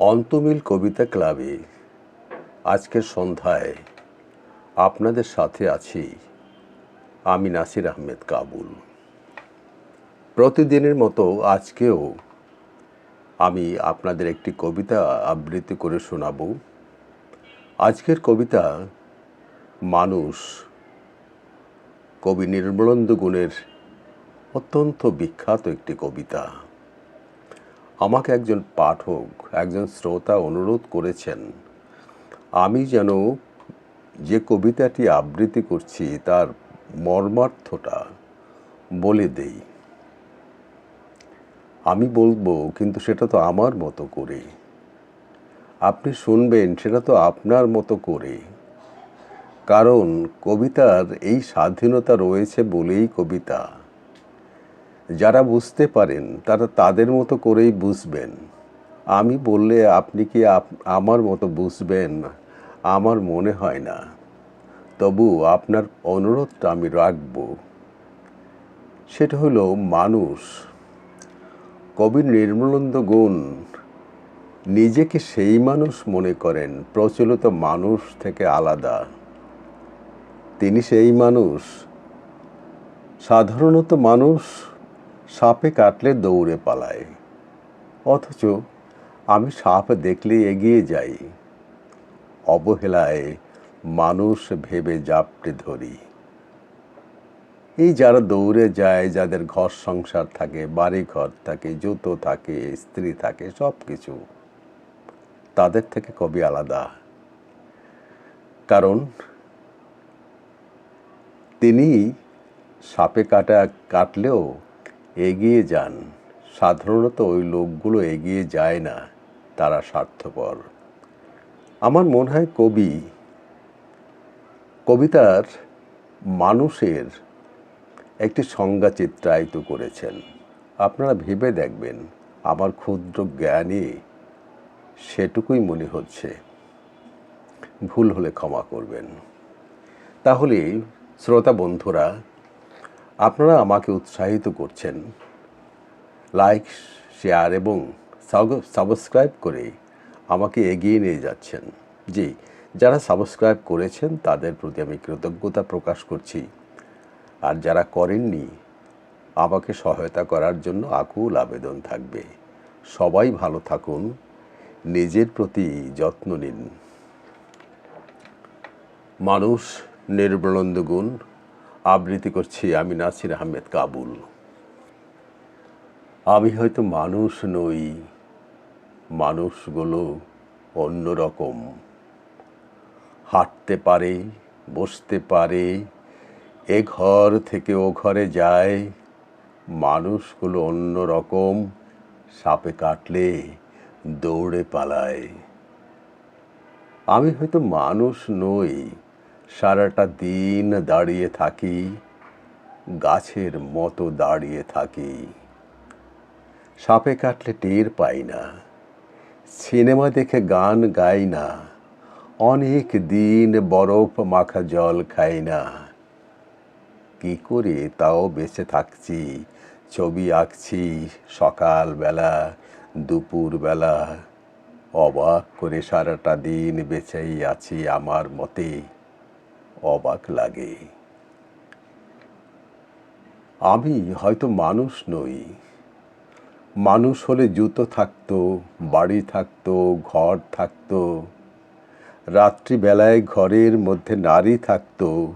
অন্তমিল কবিতা ক্লাবে আজকের সন্ধ্যায় আপনাদের সাথে আছি আমি নাসির আহমেদ কাবুল। প্রতিদিনের মতো আজকেও আমি আপনাদের একটি কবিতা আবৃত্তি করে শোনাব। আজকের কবিতা মানুষ কবি নির্মলেন্দু গুণের অত্যন্ত বিখ্যাত একটি কবিতা। আমাকে একজন পাঠক, একজন শ্রোতা অনুরোধ করেছেন, আমি যেন যে কবিতাটি আবৃত্তি করছি তার মর্মার্থটা বলে দেই। আমি বলব, কিন্তু সেটা তো আমার মতো করে। আপনি শুনবেন, সেটা তো আপনার মতো করে। কারণ কবিতার এই স্বাধীনতা রয়েছে বলেই কবিতা। যারা বুঝতে পারেন, তারা তাদের মতো করেই বুঝবেন। আমি বললে আপনি কি আমার মতো বুঝবেন? আমার মনে হয় না। তবু আপনার অনুরোধটা আমি রাখব। সেটা হলো মানুষ। কবি নির্মলন্দ গুণ, নিজেকে সেই মানুষ মনে করেন, প্রচলিত মানুষ থেকে আলাদা। তিনি সেই মানুষ। সাধারণত মানুষ সাপে কাটলে দৌড়ে পালায় অথচ আমি সাপ দেখলে এগিয়ে যাই। অবহেলায় মানুষ ভেবে জাপটে ধরি। এই যারা দৌড়ে যায়, যাদের ঘর সংসার থাকে বাড়ি ঘর থাকে, জুতো থাকে, স্ত্রী থাকে সব কিছু তাদের থেকে কবি আলাদা। কারণ তিনি সাপে কাটা, কাটলেও এগিয়ে যান। সাধারণত ওই লোকগুলো এগিয়ে যায় না, তারা স্বার্থপর। আমার মনে হয় কবি, কবিতার মানুষের একটি সংজ্ঞা চিত্রায়িত করেছেন। আপনারা ভেবে দেখবেন, আমার ক্ষুদ্র জ্ঞানে সেটুকুই মনে হচ্ছে। ভুল হলে ক্ষমা করবেন। তাহলে, শ্রোতা বন্ধুরা আপনারা আমাকে উৎসাহিত করছেন। লাইক শেয়ার এবং সাবস্ক্রাইব করে আমাকে এগিয়ে নিয়ে যাচ্ছেন। জি, যারা সাবস্ক্রাইব করেছেন তাদের প্রতি আমি কৃতজ্ঞতা প্রকাশ করছি। আর যারা করেননি, আমাকে সহায়তা করার জন্য আকুল আবেদন থাকবে। সবাই ভালো থাকুন, নিজের প্রতি যত্ন নিন। মানুষ নির্বলন্দ গুণ আবৃত্তি করছি আমি নাসির আহমেদ কাবুল। আমি হয়তো মানুষ নই, মানুষগুলো অন্যরকম। হাঁটতে পারে, বসতে পারে, এ ঘর থেকে ও ঘরে যায়, মানুষগুলো অন্যরকম, সাপে কাটলে দৌড়ে পালায়। আমি হয়তো মানুষ নই সারাটা দিন দাঁড়িয়ে থাকি, গাছের মতো দাঁড়িয়ে থাকি। সাপে কাটলে টের পাই না, সিনেমা দেখে গান গাই না, অনেক দিন বরফ মাখা জল খাই না। কি করে তাও বেঁচে থাকছি, ছবি আঁকছি সকালবেলা, দুপুরবেলা, অবাক করে সারাটা দিন বেঁচেই আছি আমার মতে। অবাক লাগে। আমি হয়তো মানুষ নই। মানুষ হলে জুতো থাকতো, বাড়ি থাকতো, ঘর থাকতো। রাত্রিবেলায় ঘরের মধ্যে নারী থাকতো।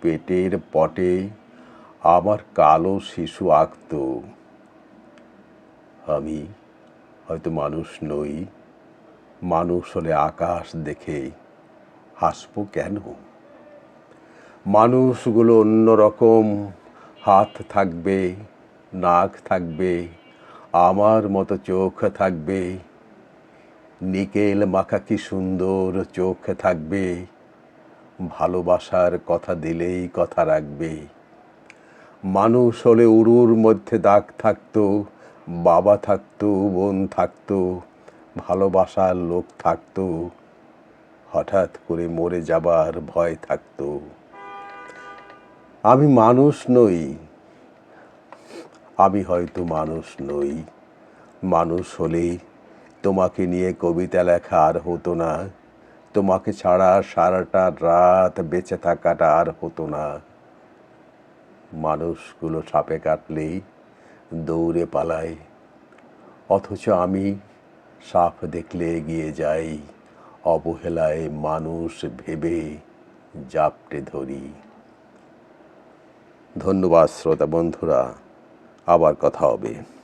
পেটের পটে আমার কালো শিশু আঁকত। আমি হয়তো মানুষ নই। মানুষ হলে আকাশ দেখে হাসবো কেন? মানুষগুলো অন্যরকম, হাত থাকবে, নাক থাকবে, আমার মতো চোখ থাকবে, নিকেল মাখা কি সুন্দর চোখ থাকবে, ভালোবাসার কথা দিলেই কথা রাখবে। মানুষ হলে উরুর মধ্যে দাগ থাকতো, বাবা থাকতো, বোন থাকতো, ভালোবাসার লোক থাকতো হঠাৎ করে মরে যাবার ভয় থাকত। আমি মানুষ নই। আমি হয়তো মানুষ নই। মানুষ হলে তোমাকে নিয়ে কবিতা লেখা আর হতো না। তোমাকে ছাড়া সারাটা রাত বেঁচে থাকাটা আর হতো না। মানুষগুলো সাপে কাটলেই দৌড়ে পালায় অথচ আমি সাপ দেখলে এগিয়ে যাই। অবহেলায় মানুষ ভেবে জাপটে ধরি। ধন্যবাদ শ্রোতা বন্ধুরা আবার কথা হবে।